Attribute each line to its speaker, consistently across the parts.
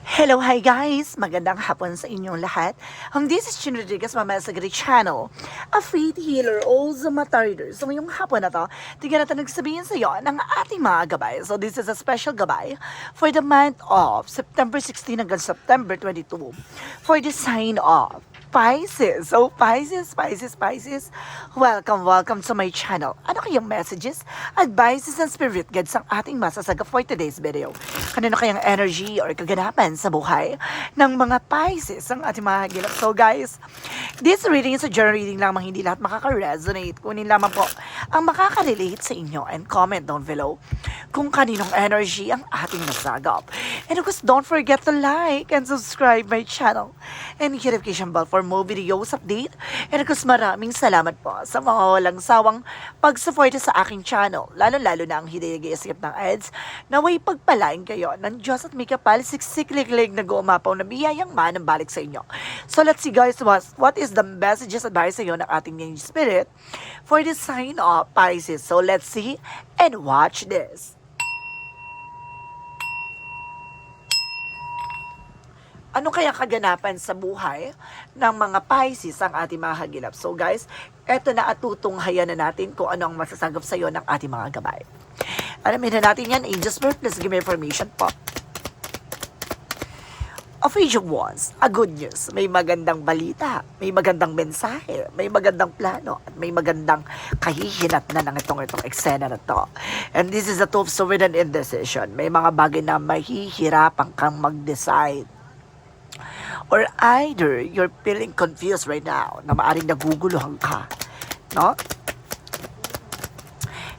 Speaker 1: Hello, hi guys! Magandang hapon sa inyong lahat. Um, this is Chin Rodriguez, Mama sa Great Channel, a faith healer, also matarder. So ngayong hapon na to, tignan natin nagsabihin sa iyo ng ating mga gabay. So this is a special gabay for the month of September 16 hanggang September 22 for the sign of Pisces. So, Pisces, Pisces, Pisces, welcome, welcome to my channel. Ano kayang messages, advices, and spirit guides ang ating masasaga for today's video? Kanino kayang energy or kaganapan sa buhay ng mga Pisces ang ating mga hagilap? So, guys, this reading is a journal reading lamang hindi lahat makaka-resonate. Kunin lamang po ang makaka-relate sa inyo and comment down below kung kaninong energy ang ating nasagap. And of course, don't forget to like and subscribe my channel and hit notification bell for more videos update. And of course, maraming salamat po sa mga walang sawang pag-support sa aking channel, lalo-lalo na ang hindi nag-iisip ng ads, naway pagpalain kayo ng Diyos at may kapal siksik-liklik na gumapaw na biyayang manang balik sa inyo. So let's see guys, what, what is the messages advice sa iyo ng ating Spirit for the sign of Pisces. So let's see and watch this. Ano kaya kaganapan sa buhay ng mga Pisces ang ating mga hagilap. So guys, eto na atutunghayan na natin kung ano ang masasagap sa iyo ng ating mga gabay. Alamin na natin yan, Angels Birth, please give me information po. Of Age of Wands, a good news. May magandang balita, may magandang mensahe, may magandang plano, at may magandang kahihinat na ng itong itong eksena na to. And this is a Two of and indecision. May mga bagay na mahihirapan kang mag-decide or either you're feeling confused right now na maaring naguguluhan ka, no?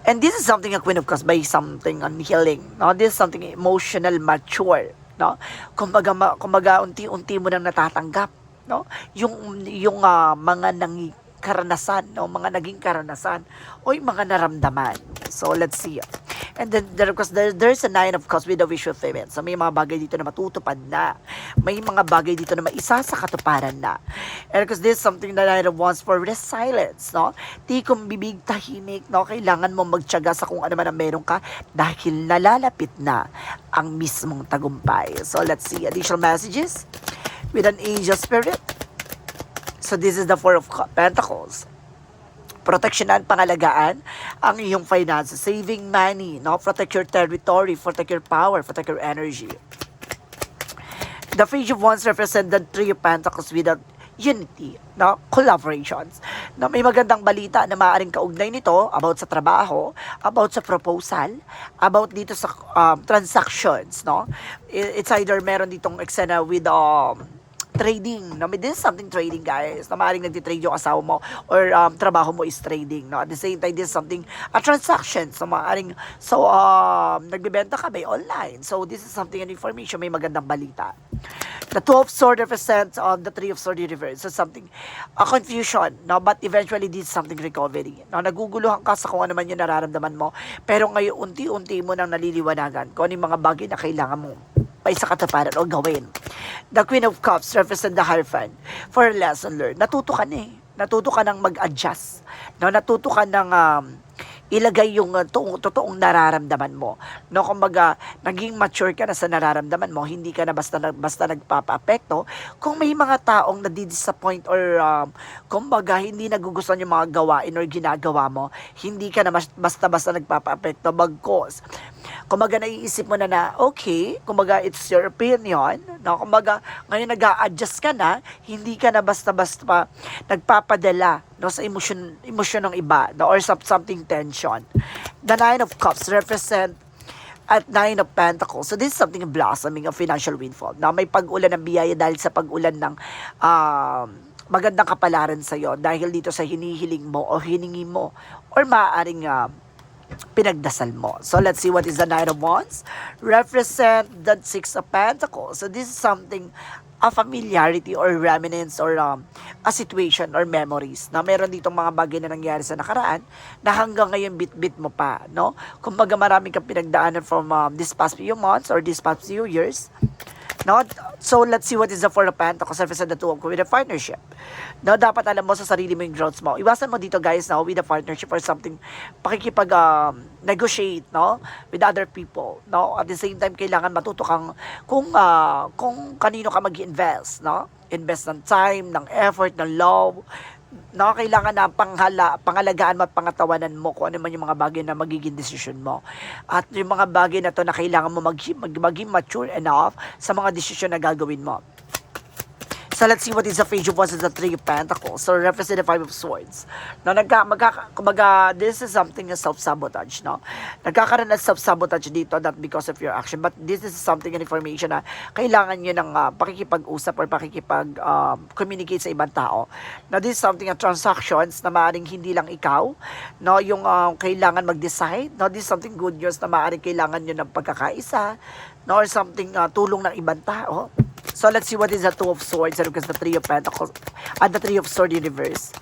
Speaker 1: And this is something a Queen of Cups by something on healing, no? This is something emotional mature, no? Kumbaga, kumbaga unti-unti mo nang natatanggap, no? Yung yung ah, mga nang karanasan, no? Mga naging karanasan o yung mga naramdaman. So let's see. And then there, because there, there's a nine of cups with a visual payment. So may mga bagay dito na matutupad na. May mga bagay dito na maisa sa katuparan na. And because this is something that I wants for resilience, no? Tikom bibig tahimik, no? Kailangan mo magtiyaga sa kung ano man ang meron ka dahil nalalapit na ang mismong tagumpay. So let's see additional messages with an angel spirit. So this is the Four of Pentacles proteksyonan, pangalagaan ang iyong finances, saving money, no? Protect your territory, protect your power, protect your energy. The Page of Wands represent the Three of Pentacles without unity, no? Collaborations. No, may magandang balita na maaaring kaugnay nito about sa trabaho, about sa proposal, about dito sa um, transactions, no? It's either meron ditong eksena with um, trading. No? May is something trading, guys. Na maaaring nagtitrade yung asawa mo or um, trabaho mo is trading. No? At the same time, this is something, a transaction. So, maaaring, so, um, nagbibenta ka ba online. So, this is something, an information, may magandang balita. The two of swords represents um, the three of swords reverse. So, something, a confusion, no? But eventually, this is something recovery. No? Naguguluhan ka sa kung ano man yung nararamdaman mo. Pero ngayon, unti-unti mo nang naliliwanagan kung ano yung mga bagay na kailangan mo pa sa katuparan o gawin. The Queen of Cups represent the Hierophant for a lesson learned. Natuto ka na eh. Natuto ka nang mag-adjust. No? Natuto ka nang um, ilagay yung uh, to- totoong nararamdaman mo. No, kumbaga, naging mature ka na sa nararamdaman mo, hindi ka na basta basta nagpapa-apekto. Kung may mga taong nadi-disappoint or um, kumbaga hindi nagugustuhan yung mga gawain or ginagawa mo, hindi ka na basta-basta nagpapa-apekto bagkos. Kumbaga naiisip mo na na, okay, kumbaga it's your opinion, no? Kumbaga ngayon nag-a-adjust ka na, hindi ka na basta-basta pa nagpapadala no sa emosyon emosyon ng iba no, or some, something tension. The Nine of Cups represent at Nine of Pentacles. So this is something blossoming of financial windfall. Na may pag-ulan ng biyaya dahil sa pag-ulan ng um, magandang kapalaran sa iyo dahil dito sa hinihiling mo o hiningi mo or maaaring um, pinagdasal mo. So let's see what is the Knight of Wands. Represent the Six of Pentacles. So this is something a familiarity or remnants or um, a situation or memories na meron ditong mga bagay na nangyari sa nakaraan na hanggang ngayon bit-bit mo pa, no? Kumbaga marami kang pinagdaanan from um, this past few months or this past few years No? So, let's see what is the Four of Pentacles represent the two of with a partnership. No, dapat alam mo sa sarili mo yung growth mo. Iwasan mo dito guys, no, with a partnership or something, pakikipag um, negotiate, no, with other people, no. At the same time, kailangan matuto kang kung ah, kung kanino ka mag-invest, no. Invest ng time, ng effort, ng love, no, kailangan na panghala, pangalagaan mo at pangatawanan mo kung ano man yung mga bagay na magiging decision mo. At yung mga bagay na to na kailangan mo mag, mag, maging mature enough sa mga decision na gagawin mo. So let's see what is the page of wands and the three of pentacles. So represent the five of swords. No, nagka, magka, kumbaga, this is something na self-sabotage, no? Nagkakaroon ng self-sabotage dito, not because of your action, but this is something and information na kailangan nyo ng uh, pakikipag-usap or pakikipag-communicate sa ibang tao. Now, this is something na transactions na maaaring hindi lang ikaw, no? Yung uh, kailangan mag-decide, no? This is something good news na maaaring kailangan nyo ng pagkakaisa, no? Or something uh, tulong ng ibang tao. So let's see what is the Two of Swords and because the Three of Pentacles and the Three of Sword Universe.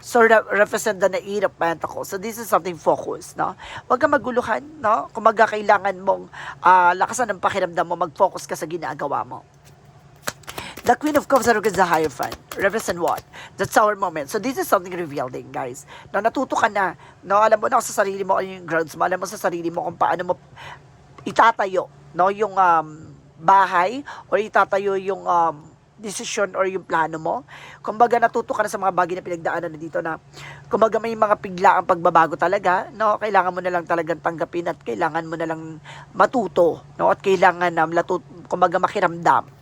Speaker 1: So re- represent the Eight of Pentacles. So this is something focus, no? Huwag kang maguluhan, no? Kung maga kailangan mong ah, lakasan ng pakiramdam mo, mag-focus ka sa ginagawa mo. The Queen of Cups represents the Hierophant. Represent what? That's our moment. So this is something revealing, guys. No, natuto ka na. No, alam mo na sa sarili mo ano yung grounds mo. Alam mo sa sarili mo kung paano mo itatayo, no, yung um, bahay or itatayo yung um, decision or yung plano mo. Kumbaga natuto ka na sa mga bagay na pinagdaanan na dito na kumbaga may mga piglaang pagbabago talaga, no? Kailangan mo na lang talagang tanggapin at kailangan mo na lang matuto, no? At kailangan na um, latut, kumbaga makiramdam.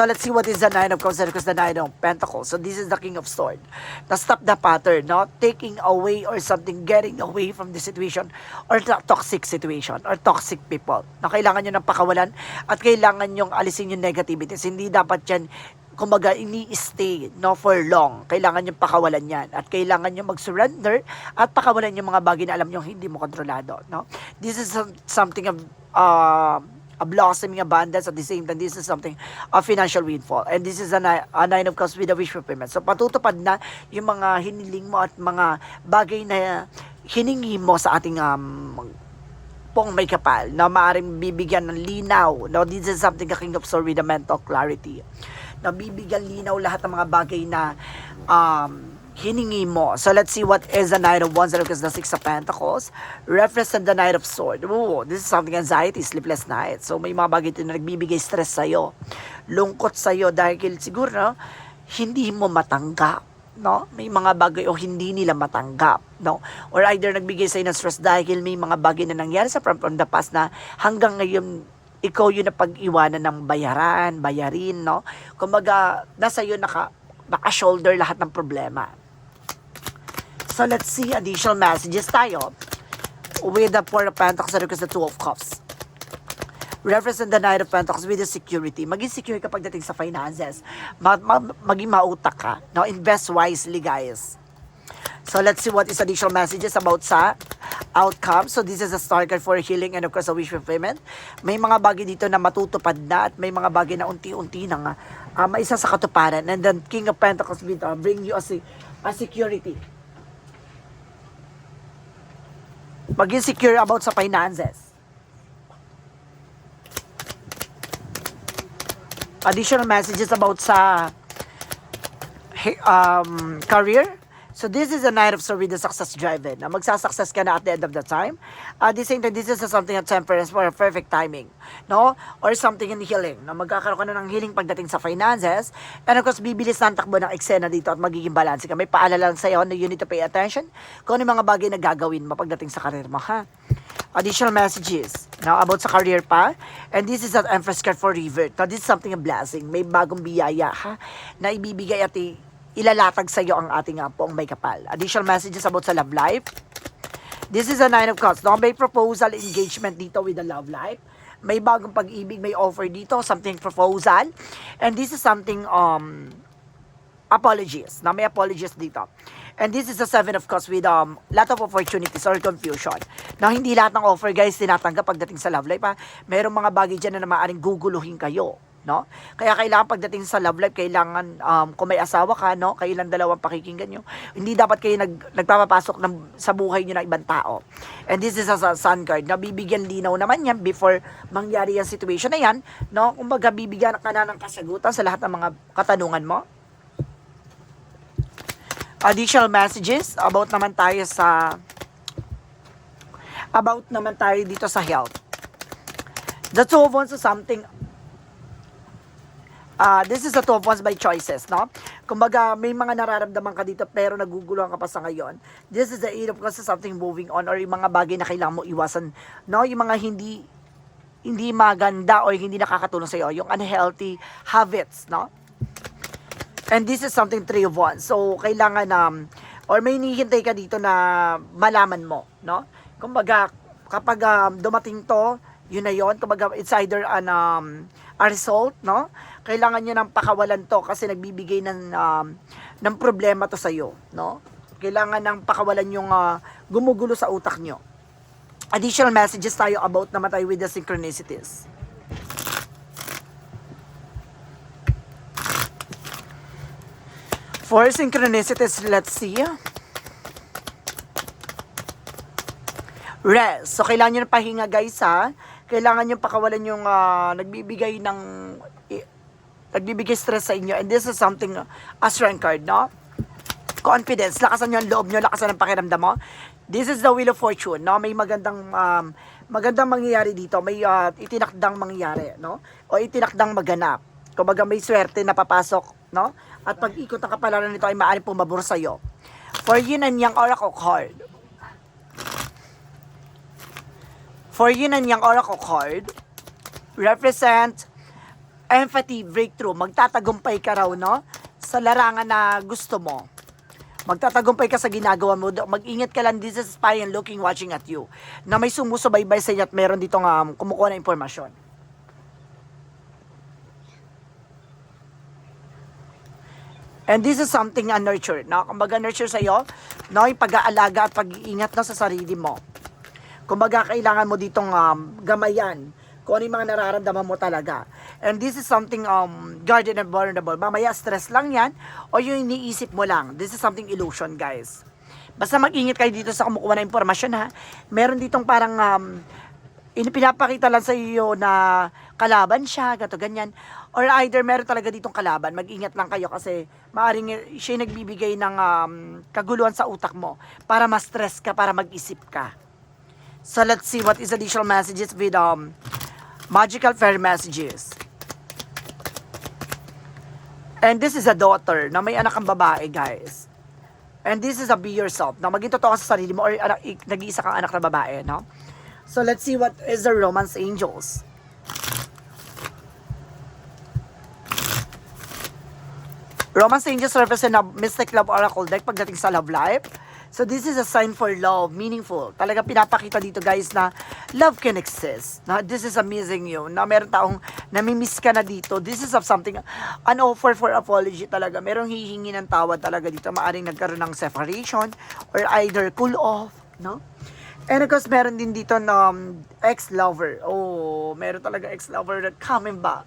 Speaker 1: So let's see what is the Nine of Cups because the Nine of Pentacles. So this is the King of Swords. Na stop the pattern, no? Taking away or something, getting away from the situation or toxic situation or toxic people. Na kailangan nyo ng pakawalan at kailangan nyo alisin yung negativities. Hindi dapat yan kumbaga ini-stay no for long. Kailangan yung pakawalan yan at kailangan nyo mag-surrender at pakawalan yung mga bagay na alam nyo hindi mo kontrolado, no? This is some, something of uh, a blossoming abundance at the same time this is something a financial windfall. And this is a, ni- a nine of cups with a wish fulfillment. So patutupad na yung mga hiniling mo at mga bagay na hiningi mo sa ating um, pong may kapal na maaaring bibigyan ng linaw. No this is something a king of swords with a mental clarity. Na bibigyan linaw lahat ng mga bagay na um, hiningi mo. So let's see what is the Knight of Wands because the Six of Pentacles represent the Knight of Sword. Ooh, this is something anxiety, sleepless night. So may mga bagay na nagbibigay stress sa'yo, lungkot sa'yo dahil siguro no, hindi mo matanggap no? May mga bagay o hindi nila matanggap, no? Or either nagbigay sa ng stress dahil may mga bagay na nangyari sa from, from the past na hanggang ngayon ikaw yun na pag-iwanan ng bayaran, bayarin, no? Kumbaga, nasa iyo naka, naka-shoulder lahat ng problema. So, let's see additional messages tayo with the Four of Pentacles and the Two of Cups. Represent the Knight of Pentacles with the security. Maging secure ka pagdating sa finances. Ma- ma- maging mautak ka. No? Invest wisely, guys. So, let's see what is additional messages about sa outcome. So, this is a star card for healing and of course a wish fulfillment. May mga bagay dito na matutupad na at may mga bagay na unti-unti na nga uh, maisa sa katuparan. And then, King of Pentacles with, uh, bring you a, a security. Maging secure about sa finances. Additional messages about sa um, career. So this is a night of with the success driven. Na magsasuccess ka na at the end of the time. The same time, this is something at temperance for perfect timing. No? Or something in healing. Na magkakaroon ka na ng healing pagdating sa finances. And of course, bibilis na ang takbo ng eksena dito at magiging balance ka. May paalala lang sa'yo na you need to pay attention kung ano mga bagay na gagawin mo pagdating sa career mo, ha? Additional messages. Now, about sa career pa. And this is an Empress card for revert. Now, this is something a blessing. May bagong biyaya, ha? Na ibibigay at ilalatag sa iyo ang ating uh, poong may kapal. Additional messages about sa love life. This is a nine of cups. No, may proposal engagement dito with the love life. May bagong pag-ibig, may offer dito, something proposal. And this is something um apologies. Na may apologies dito. And this is the seven of cups with um lot of opportunities or confusion. Na hindi lahat ng offer guys tinatanggap pagdating sa love life ha. Merong mga bagay dyan na maaaring guguluhin kayo. No? Kaya kailangan pagdating sa love life, kailangan um, kung may asawa ka, no, kailan dalawang pakikinggan nyo. Hindi dapat kayo nag, nagpapapasok ng, sa buhay nyo ng ibang tao. And this is a sun card, na bibigyan linaw naman yan before mangyari yung situation na yan, no? Kumbaga, bibigyan ka na ng kasagutan sa lahat ng mga katanungan mo. Additional messages about naman tayo sa about naman tayo dito sa health. The two of wands is something Ah, this is the two of wands by choices, no? Kumbaga, may mga nararamdaman ka dito pero naguguluhan ka pa sa ngayon. This is the eight of is something moving on or yung mga bagay na kailangan mo iwasan, no? Yung mga hindi hindi maganda o hindi nakakatulong sa iyo, yung unhealthy habits, no? And this is something three of wands. So, kailangan um, or may hinihintay ka dito na malaman mo, no? Kumbaga, kapag um, dumating to, yun na yun. Kumbaga, it's either an, um, a result, no? Kailangan nyo ng pakawalan to kasi nagbibigay ng, um, ng problema to sa'yo, no? Kailangan ng pakawalan yung uh, gumugulo sa utak nyo. Additional messages tayo about naman tayo with the synchronicities. For synchronicities, let's see. Rest. So, kailangan nyo ng pahinga, guys, ha? Kailangan nyo pakawalan yung ah, nagbibigay ng... nagbibigay stress sa inyo. And this is something, uh, a strength card, no? Confidence. Lakasan nyo ang loob nyo, lakasan ang pakiramdam mo. This is the wheel of fortune, no? May magandang... Um, magandang mangyayari dito. May ah, itinakdang mangyayari, no? O itinakdang maganap. Kumbaga may swerte na papasok, no? At pag ikot ang kapalaran nito ay maaaring pumabor sa'yo. For yin and yang oracle card. For yin and yang oracle card, represent empathy breakthrough. Magtatagumpay ka raw, no? Sa larangan na gusto mo. Magtatagumpay ka sa ginagawa mo. Mag-ingat ka lang, this is spy and looking, watching at you. Na may sumusubaybay sa inyo at meron ditong um, kumukuha ng impormasyon. And this is something na no? Kumbaga nurture sa'yo, no? Yung pag-aalaga at pag-iingat no, sa sarili mo. Kumbaga, kailangan mo ditong um, gamayan kung ano yung mga nararamdaman mo talaga. And this is something um, guarded and vulnerable. Mamaya, stress lang yan o yung iniisip mo lang. This is something illusion, guys. Basta mag-ingat kayo dito sa kumukuha ng impormasyon, ha? Meron ditong parang um, in- pinapakita lang sa iyo na kalaban siya, gato ganyan. Or either meron talaga ditong kalaban, mag-ingat lang kayo kasi maaring siya nagbibigay ng um, kaguluhan sa utak mo para ma-stress ka, para mag-isip ka. So let's see what is additional messages with um, magical fairy messages. And this is a daughter na may anak ang babae, guys. And this is a be yourself. Na maging totoo sa sarili mo or nag-iisa kang anak na babae, no? So let's see what is the romance angels. Romance angels represent a mystic love oracle deck pagdating sa love life. So this is a sign for love, meaningful. Talaga pinapakita dito guys na love can exist. Na this is amazing you. Na meron taong namimiss ka na dito. This is of something, an offer for apology talaga. Merong hihingi ng tawad talaga dito. Maaring nagkaroon ng separation or either cool off, no? And of course, meron din dito na um, ex-lover. Oh, meron talaga ex-lover coming back.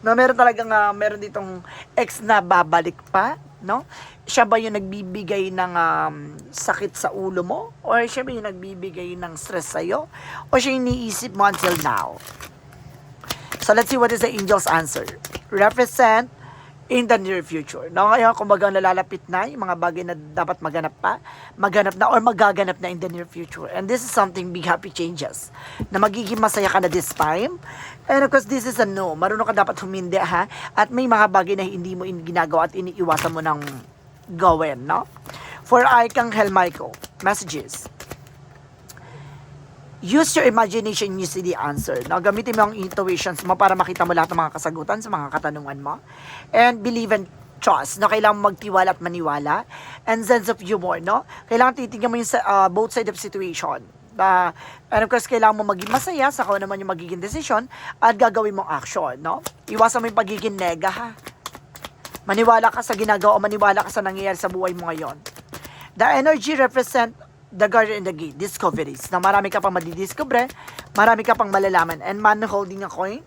Speaker 1: Na meron talaga nga, meron ditong ex na babalik pa, no? Siya ba yung nagbibigay ng um, sakit sa ulo mo? Or siya ba yung nagbibigay ng stress sa'yo? O siya yung iniisip mo until now? So let's see what is the angel's answer. Represent in the near future. No, ngayon, kumbaga nalalapit na yung mga bagay na dapat maganap pa, maganap na or magaganap na in the near future. And this is something big happy changes na magiging masaya ka na this time. And of course, this is a no. Marunong ka dapat humindi ha. At may mga bagay na hindi mo in- ginagawa at iniiwasan mo ng gawin, no? For Archangel Michael, messages. Use your imagination, you see the answer. No? Gamitin mo ang intuitions mo para makita mo lahat ng mga kasagutan sa mga katanungan mo. And believe and trust. No? Kailangan magtiwala at maniwala. And sense of humor. No? Kailangan titignan mo yung uh, both side of situation. Uh, and of course, kailangan mo maging masaya sa kung naman yung magiging decision at gagawin mong action. No? Iwasan mo yung pagiging nega ha. Maniwala ka sa ginagawa o maniwala ka sa nangyayari sa buhay mo ngayon. The energy represent the garden and the gate, discoveries. Na marami ka pang madidiscover, marami ka pang malalaman. And man holding a coin,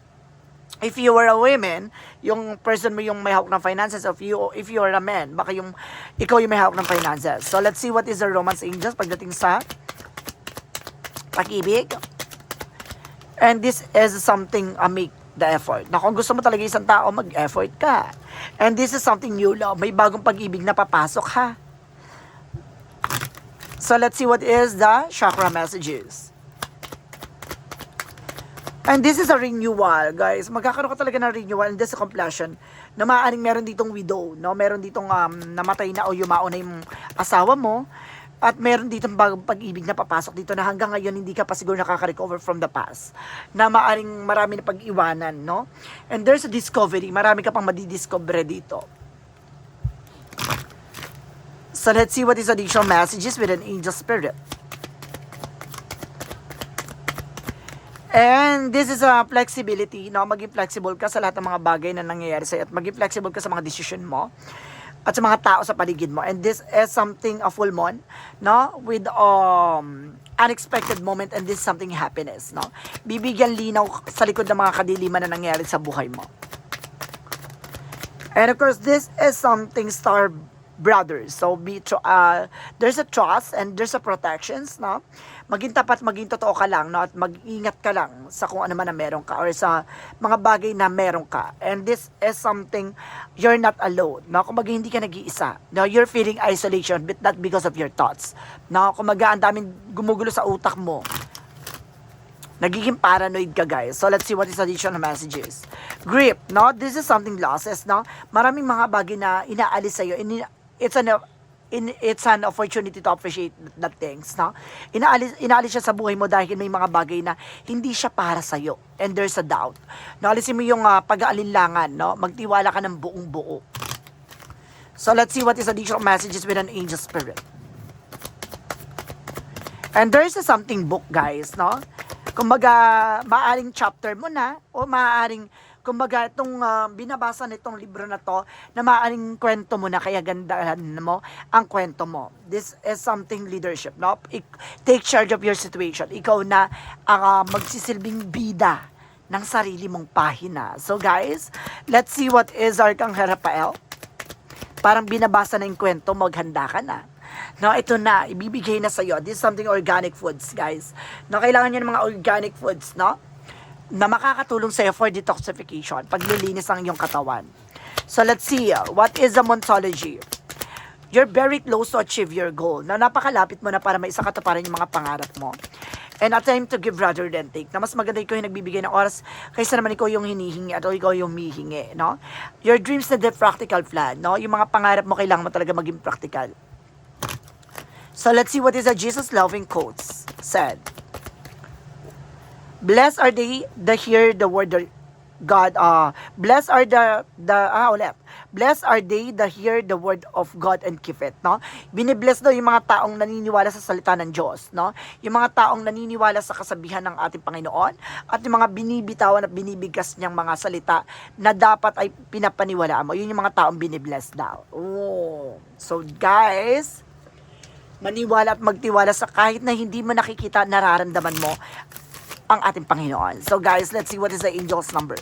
Speaker 1: if you were a woman, yung person mo yung may hawak ng finances. If you, if you are a man, baka yung, ikaw yung may hawak ng finances. So, let's see what is the romance angels pagdating sa pag-ibig. And this is something uh, make the effort. Na kung gusto mo talaga isang tao, mag-effort ka. And this is something new love. May bagong pag-ibig na papasok ha. So let's see what is the chakra messages. And this is a renewal, guys. Magkakaroon ka talaga ng renewal and this is a completion na maaaring meron ditong widow, no? Meron ditong um, namatay na o yumao na yung asawa mo at meron ditong bagong pag-ibig na papasok dito na hanggang ngayon hindi ka pa siguro nakaka-recover from the past. Na maaaring marami na pag-iwanan, no? And there's a discovery. Marami ka pang madidiscover dito. So let's see what is additional messages with an angel spirit. And this is a flexibility, no? Maging flexible ka sa lahat ng mga bagay na nangyayari sa'yo at maging flexible ka sa mga decision mo at sa mga tao sa paligid mo. And this is something, a full moon, no? With um, unexpected moment and this is something happiness, no? Bibigyan linaw sa likod ng mga kadiliman na nangyayari sa buhay mo. And of course, this is something star brothers. So be tr- uh, there's a trust and there's a protections, no? Maging tapat, maging totoo ka lang, no? At mag-ingat ka lang sa kung ano man na meron ka or sa mga bagay na meron ka. And this is something you're not alone, no? Kung hindi ka nag-iisa, no? You're feeling isolation but not because of your thoughts. No? Kung ang daming gumugulo sa utak mo, nagiging paranoid ka guys. So let's see what is additional messages. Grip, no? This is something losses, no? Maraming mga bagay na inaalis sa'yo. Ini- it's an in, it's an opportunity to appreciate that things, no? Inaalis, inaalis siya sa buhay mo dahil may mga bagay na hindi siya para sa'yo. And there's a doubt. No, alisin mo yung uh, pag-aalinlangan, no? Magtiwala ka ng buong buo. So let's see what is additional messages with an angel spirit. And there's a something book, guys, no? Kumbaga, maaring chapter mo na, o maaring, kumbaga, itong ah, binabasa nitong libro na to, na maaring kwento mo na, kaya gandahan mo ang kwento mo. This is something leadership, no? Take charge of your situation. Ikaw na ah, magsisilbing bida ng sarili mong pahina. So guys, let's see what is Arcangel Rafael. Parang binabasa na yung kwento, maghanda ka na. No, ito na, ibibigay na sa'yo. This is something organic foods, guys. No, kailangan nyo ng mga organic foods, no? Na makakatulong sa'yo for detoxification, paglilinis ng iyong katawan. So, let's see, uh, what is the ontology? You're very close to achieve your goal. Na napakalapit mo na para may isa katuparan yung mga pangarap mo. And a time to give rather than take. Na mas maganda ikaw yung nagbibigay ng oras kaysa naman ikaw yung hinihingi at ikaw yung mihingi, no? Your dreams na the practical plan, no? Yung mga pangarap mo kailangan mo talaga maging practical. So let's see what is a Jesus loving quotes said. Blessed are they that hear the word of God. Uh, blessed are the the ah ulit. Blessed are they that hear the word of God and keep it, no? Binibless daw yung mga taong naniniwala sa salita ng Diyos, no? Yung mga taong naniniwala sa kasabihan ng ating Panginoon at yung mga binibitawan at binibigkas niyang mga salita na dapat ay pinapaniwalaan mo. Yun yung mga taong binibless daw. Oh. So guys, maniwala at magtiwala sa kahit na hindi mo nakikita, nararamdaman mo ang ating Panginoon. So guys, let's see what is the angel's number.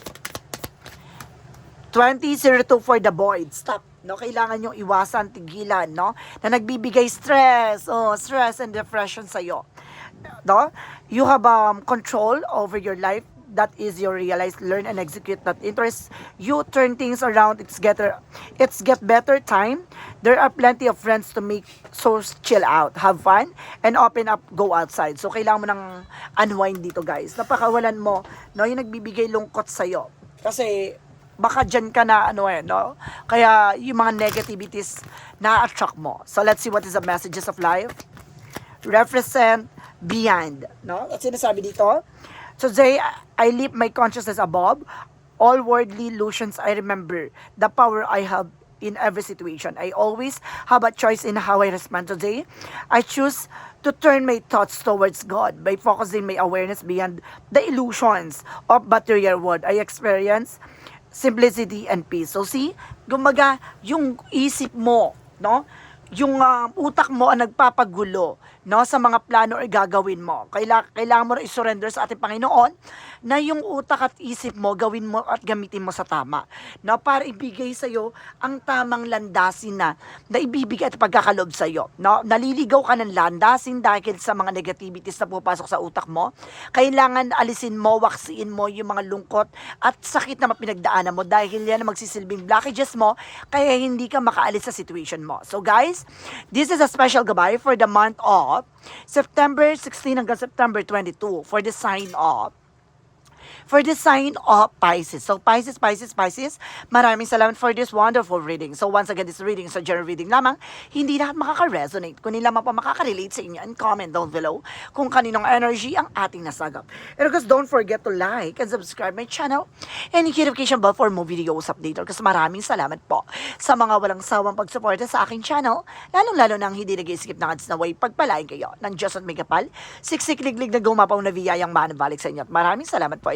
Speaker 1: 2002 for the void. Stop. No, kailangan yung iwasan, tigilan, no? Na nagbibigay stress, oh, stress and depression sa iyo. No? You have um, control over your life. That is your realize, learn and execute that interest. You turn things around. It's get it's get better time. There are plenty of friends to make so chill out, have fun, and open up, go outside. So kailangan mo ng unwind dito, guys. Napakawalan mo, no, yung nagbibigay lungkot sa iyo. Kasi baka dyan ka na ano eh, no? Kaya yung mga negativities na-attract mo. So let's see what is the messages of life. Represent beyond, no? At sinasabi dito, Today, I lift my consciousness above all worldly illusions I remember the power I have in every situation. I always have a choice in how I respond today. I choose to turn my thoughts towards God by focusing my awareness beyond the illusions of material world. I experience simplicity and peace. So see, gumaga yung isip mo, no? Yung ah, utak mo ang nagpapagulo no sa mga plano or gagawin mo. Kaila, kailangan mo na i-surrender sa ating Panginoon na yung utak at isip mo gawin mo at gamitin mo sa tama. No, para ibigay sa iyo ang tamang landasin na na ibibigay at pagkakalob sa iyo. No, naliligaw ka ng landasin dahil sa mga negativities na pupasok sa utak mo. Kailangan alisin mo, waksiin mo yung mga lungkot at sakit na mapinagdaanan mo dahil yan ang magsisilbing blockages mo kaya hindi ka makaalis sa situation mo. So guys, this is a special goodbye for the month of September 16 hanggang September 22 for the sign of for the sign of Pisces. So Pisces, Pisces, Pisces, maraming salamat for this wonderful reading. So once again, this reading a general reading lamang. Hindi lahat makaka-resonate. Kunin lamang pa makaka-relate sa inyo and comment down below kung kaninong energy ang ating nasagap. And of course, don't forget to like and subscribe my channel and hit notification bell for more videos update. Kasi maraming salamat po sa mga walang sawang pagsuporta sa aking channel, lalong-lalo nang hindi nag-skip ng ads na way pagpalain kayo ng Diyos at may kapal, siksik-liglig na gumapaw na biyayang manabalik sa inyo. At maraming salamat po